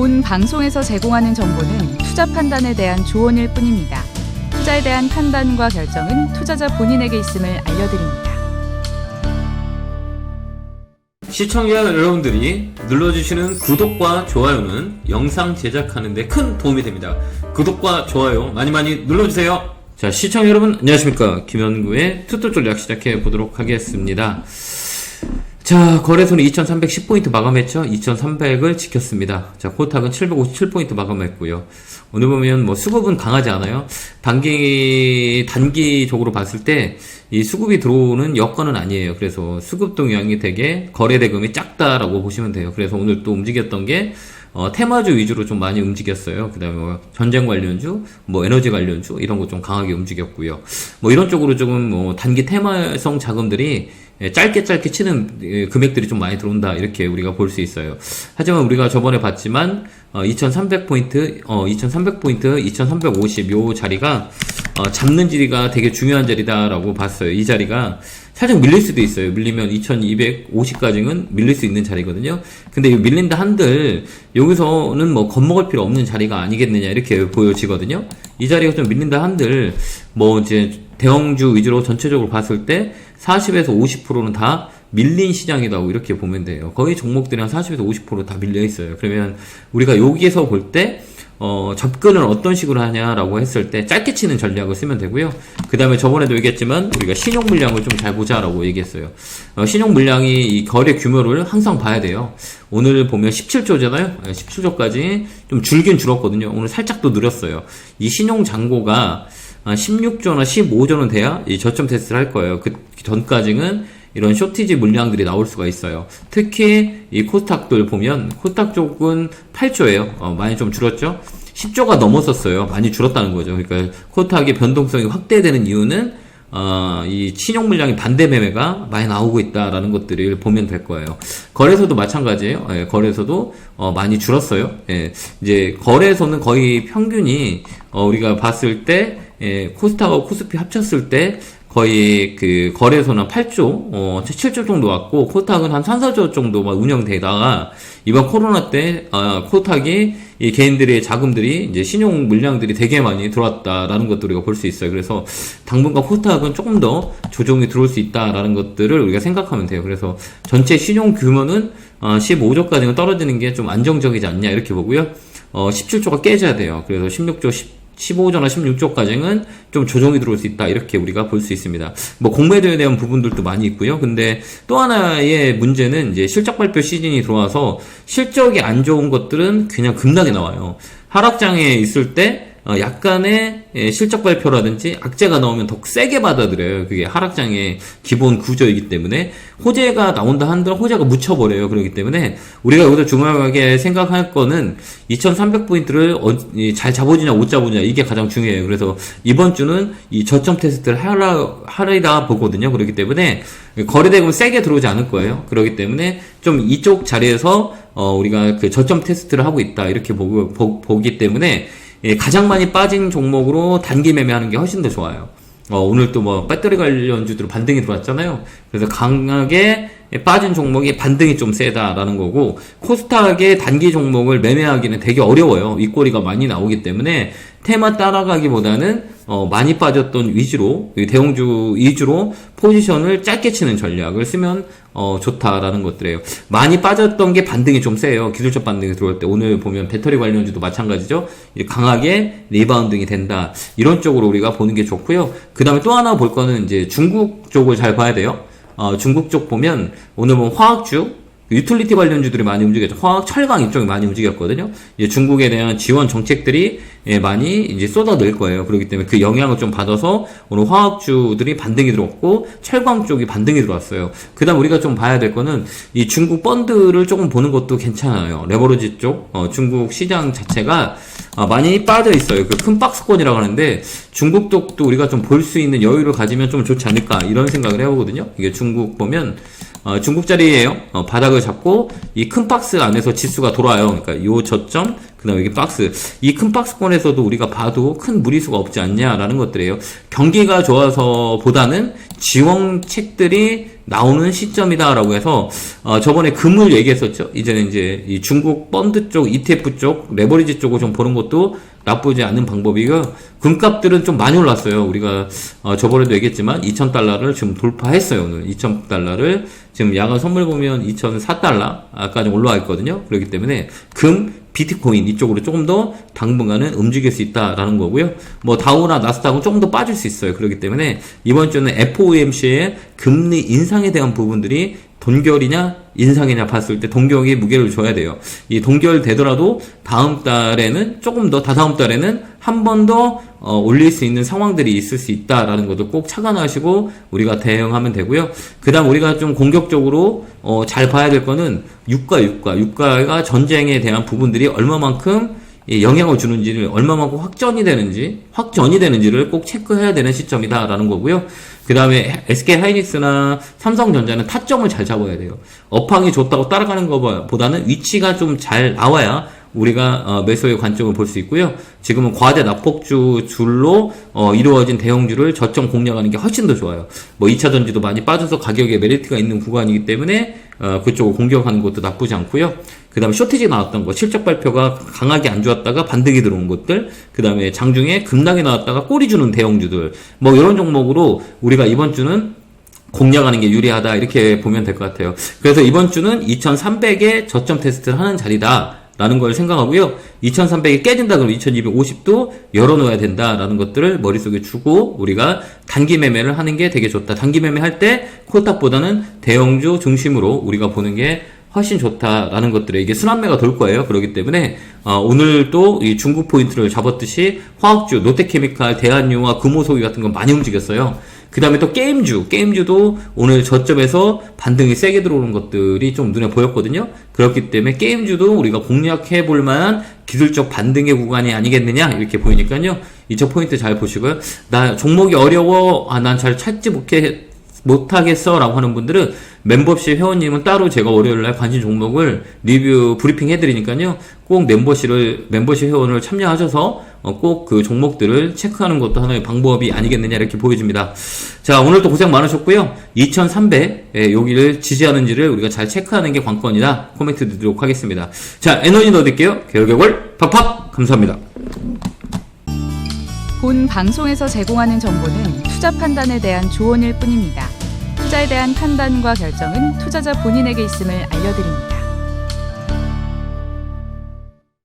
본 방송에서 제공하는 정보는 투자 판단에 대한 조언일 뿐입니다. 투자에 대한 판단과 결정은 투자자 본인에게 있음을 알려드립니다. 시청자 여러분들이 눌러주시는 구독과 좋아요는 영상 제작하는데 큰 도움이 됩니다. 구독과 좋아요 많이 많이 눌러주세요. 자, 시청자 여러분, 안녕하십니까. 김현구의 투투 전략 시작해 보도록 하겠습니다. 자, 거래소는 2310포인트 마감했죠? 2300을 지켰습니다. 자, 코탁은 757포인트 마감했고요. 오늘 보면 뭐 수급은 강하지 않아요. 단기, 단기적으로 봤을 때 이 수급이 들어오는 여건은 아니에요. 그래서 수급 동향이 되게 거래 대금이 작다라고 보시면 돼요. 그래서 오늘 또 움직였던 게 어, 테마주 위주로 좀 많이 움직였어요. 그 다음에 뭐 전쟁 관련주, 뭐 에너지 관련주, 이런 거 좀 강하게 움직였고요. 뭐 이런 쪽으로 조금 뭐 단기 테마성 자금들이 예, 짧게 짧게 치는 예, 금액들이 좀 많이 들어온다. 이렇게 우리가 볼 수 있어요. 하지만 우리가 저번에 봤지만, 어, 2300포인트, 어, 2300포인트, 2350, 요 자리가, 어, 잡는 자리가 되게 중요한 자리다라고 봤어요. 이 자리가 살짝 밀릴 수도 있어요. 밀리면 2250까지는 밀릴 수 있는 자리거든요. 근데 이 밀린다 한들 여기서는 뭐 겁먹을 필요 없는 자리가 아니겠느냐 이렇게 보여지거든요. 이 자리가 좀 밀린다 한들 뭐 이제 대형주 위주로 전체적으로 봤을 때 40에서 50%는 다 밀린 시장이라고 이렇게 보면 돼요. 거의 종목들이 한 40에서 50%다 밀려 있어요. 그러면 우리가 여기에서 볼때 어, 접근을 어떤 식으로 하냐라고 했을 때 짧게 치는 전략을 쓰면 되고요. 그 다음에 저번에도 얘기했지만 우리가 신용 물량을 좀 잘 보자라고 얘기했어요. 어, 신용 물량이 이 거래 규모를 항상 봐야 돼요. 오늘 보면 17조잖아요. 17조까지 좀 줄긴 줄었거든요. 오늘 살짝 또 늘었어요. 이 신용 잔고가 16조나 15조는 돼야 이 저점 테스트를 할 거예요. 그 전까지는 이런 쇼티지 물량들이 나올 수가 있어요. 특히 이 코스닥들 보면 코스닥 쪽은 8조예요. 어, 많이 좀 줄었죠. 10조가 넘었었어요. 많이 줄었다는 거죠. 그러니까 코스닥의 변동성이 확대되는 이유는 어, 이 신용 물량이 반대 매매가 많이 나오고 있다라는 것들을 보면 될 거예요. 거래소도 마찬가지예요. 예, 거래소도 어, 많이 줄었어요. 예, 이제 거래소는 거의 평균이 어, 우리가 봤을 때 예, 코스닥하고 코스피 합쳤을 때 거의 그 거래소는 8조, 어, 7조 정도 왔고, 코스닥은 한 3, 4조 정도만 운영되다가, 이번 코로나 때, 어, 코스닥이 이 개인들의 자금들이 이제 신용 물량들이 되게 많이 들어왔다라는 것들을 우리가 볼 수 있어요. 그래서 당분간 코스닥은 조금 더 조정이 들어올 수 있다라는 것들을 우리가 생각하면 돼요. 그래서 전체 신용 규모는 어, 15조까지는 떨어지는 게 좀 안정적이지 않냐 이렇게 보고요. 어, 17조가 깨져야 돼요. 그래서 16조, 10, 15조나 16조까지는 좀 조정이 들어올 수 있다. 이렇게 우리가 볼 수 있습니다. 뭐 공매도에 대한 부분들도 많이 있고요. 근데 또 하나의 문제는 이제 실적 발표 시즌이 들어와서 실적이 안 좋은 것들은 그냥 급락이 나와요. 하락장에 있을 때 어, 약간의 예, 실적 발표라든지 악재가 나오면 더 세게 받아들여요. 그게 하락장의 기본 구조이기 때문에 호재가 나온다 한들 호재가 묻혀버려요. 그렇기 때문에 우리가 여기서 중요하게 생각할 거는 2300포인트를 어, 잘 잡아주냐 못 잡아주냐 이게 가장 중요해요. 그래서 이번 주는 이 저점 테스트를 하라, 하리라 보거든요. 그렇기 때문에 거래대금 세게 들어오지 않을 거예요. 그렇기 때문에 좀 이쪽 자리에서 어, 우리가 그 저점 테스트를 하고 있다 이렇게 보기 때문에 예, 가장 많이 빠진 종목으로 단기 매매하는 게 훨씬 더 좋아요. 어, 오늘 또 뭐 배터리 관련주들 반등이 들어왔잖아요. 그래서 강하게 빠진 종목이 반등이 좀 세다라는 거고 코스닥의 단기 종목을 매매하기는 되게 어려워요. 윗꼬리가 많이 나오기 때문에 테마 따라가기보다는 어, 많이 빠졌던 위주로 대형주 위주로 포지션을 짧게 치는 전략을 쓰면 어, 좋다라는 것들이에요. 많이 빠졌던 게 반등이 좀 세요. 기술적 반등이 들어올 때 오늘 보면 배터리 관련주도 마찬가지죠. 강하게 리바운딩이 된다. 이런 쪽으로 우리가 보는 게 좋고요. 그 다음에 또 하나 볼 거는 이제 중국 쪽을 잘 봐야 돼요. 어, 중국 쪽 보면 오늘 뭐 화학주 유틸리티 관련주들이 많이 움직였죠. 화학, 철강 이쪽이 많이 움직였거든요. 이제 중국에 대한 지원 정책들이 예, 많이 이제 쏟아낼 거예요. 그렇기 때문에 그 영향을 좀 받아서 오늘 화학주들이 반등이 들어왔고 철강 쪽이 반등이 들어왔어요. 그다음 우리가 좀 봐야 될 거는 이 중국 펀드를 조금 보는 것도 괜찮아요. 레버리지 쪽 어, 중국 시장 자체가 어, 많이 빠져 있어요. 그 큰 박스권이라고 하는데 중국 쪽도 우리가 좀 볼 수 있는 여유를 가지면 좀 좋지 않을까 이런 생각을 해보거든요. 이게 중국 보면 어, 중국 자리에요. 어, 바닥을 잡고 이 큰 박스 안에서 지수가 돌아요. 그러니까 요 저점 그 다음에 여기 박스 이 큰 박스권에서도 우리가 봐도 큰 무리수가 없지 않냐라는 것들이에요. 경기가 좋아서 보다는 지원책들이 나오는 시점이다라고 해서 어, 저번에 금을 얘기했었죠. 이제는 이제 이 중국 펀드 쪽, ETF 쪽, 레버리지 쪽을 좀 보는 것도 나쁘지 않은 방법이고요. 금값들은 좀 많이 올랐어요. 우리가 어, 저번에도 얘기했지만 2,000달러를 지금 돌파했어요. 오늘 2,000달러를 지금 야간 선물 보면 2,004달러까지 올라와 있거든요. 그렇기 때문에 금, 비트코인 이쪽으로 조금 더 당분간은 움직일 수 있다라는 거고요. 뭐 다우나 나스닥은 조금 더 빠질 수 있어요. 그렇기 때문에 이번 주는 FOMC의 금리 인상에 대한 부분들이 동결이냐 인상이냐 봤을 때 동결이 무게를 줘야 돼요. 이 동결 되더라도 다음 달에는 조금 더 다다음 달에는 한 번더 어, 올릴 수 있는 상황들이 있을 수 있다라는 것도 꼭 착안하시고 우리가 대응하면 되고요. 그다음 우리가 좀 공격적으로 어, 잘 봐야 될 거는 유가 유가 유가가 전쟁에 대한 부분들이 얼마만큼 이 영향을 주는지를 얼마만큼 확전이 되는지 확전이 되는지를 꼭 체크해야 되는 시점이다라는 거고요. 그 다음에 SK 하이닉스나 삼성전자는 타점을 잘 잡아야 돼요. 업황이 좋다고 따라가는 것보다는 위치가 좀 잘 나와야 우리가 어, 매수의 관점을 볼 수 있고요. 지금은 과대 납폭주 줄로 어, 이루어진 대형주를 저점 공략하는 게 훨씬 더 좋아요. 뭐 2차 전지도 많이 빠져서 가격에 메리트가 있는 구간이기 때문에 어, 그쪽을 공격하는 것도 나쁘지 않고요. 그 다음에 쇼티지 나왔던 거, 실적 발표가 강하게 안 좋았다가 반등이 들어온 것들, 그 다음에 장중에 급락이 나왔다가 꼬리 주는 대형주들, 뭐 이런 종목으로 우리가 이번 주는 공략하는 게 유리하다 이렇게 보면 될 것 같아요. 그래서 이번 주는 2,300의 저점 테스트를 하는 자리다. 라는 걸 생각하고요. 2300이 깨진다 그러면 2250도 열어놓아야 된다라는 것들을 머릿속에 주고 우리가 단기 매매를 하는 게 되게 좋다. 단기 매매 할 때 코딱보다는 대형주 중심으로 우리가 보는 게 훨씬 좋다라는 것들에 이게 순환매가 돌 거예요. 그렇기 때문에 어, 오늘 또이 중국 포인트를 잡았듯이 화학주, 롯데케미칼, 대한유와 금호소기 같은 건 많이 움직였어요. 그 다음에 또 게임주, 게임주도 오늘 저점에서 반등이 세게 들어오는 것들이 좀 눈에 보였거든요. 그렇기 때문에 게임주도 우리가 공략해 볼 만한 기술적 반등의 구간이 아니겠느냐 이렇게 보이니까요. 이쪽 포인트 잘 보시고요. 나 종목이 어려워, 아 난 잘 찾지 못해 못하겠어 라고 하는 분들은 멤버십 회원님은 따로 제가 월요일날 관심 종목을 리뷰 브리핑 해드리니까요. 꼭 멤버십을 멤버십 회원을 참여하셔서 어, 꼭그 종목들을 체크하는 것도 하나의 방법이 아니겠느냐 이렇게 보여집니다. 자 오늘도 고생 많으셨고요. 2300 예, 여기를 지지하는지를 우리가 잘 체크하는 게 관건이다. 코멘트 드리도록 하겠습니다. 자 에너지 넣어드릴게요. 개월개월 팍팍! 감사합니다. 본 방송에서 제공하는 정보는 투자 판단에 대한 조언일 뿐입니다. 투자에 대한 판단과 결정은 투자자 본인에게 있음을 알려드립니다.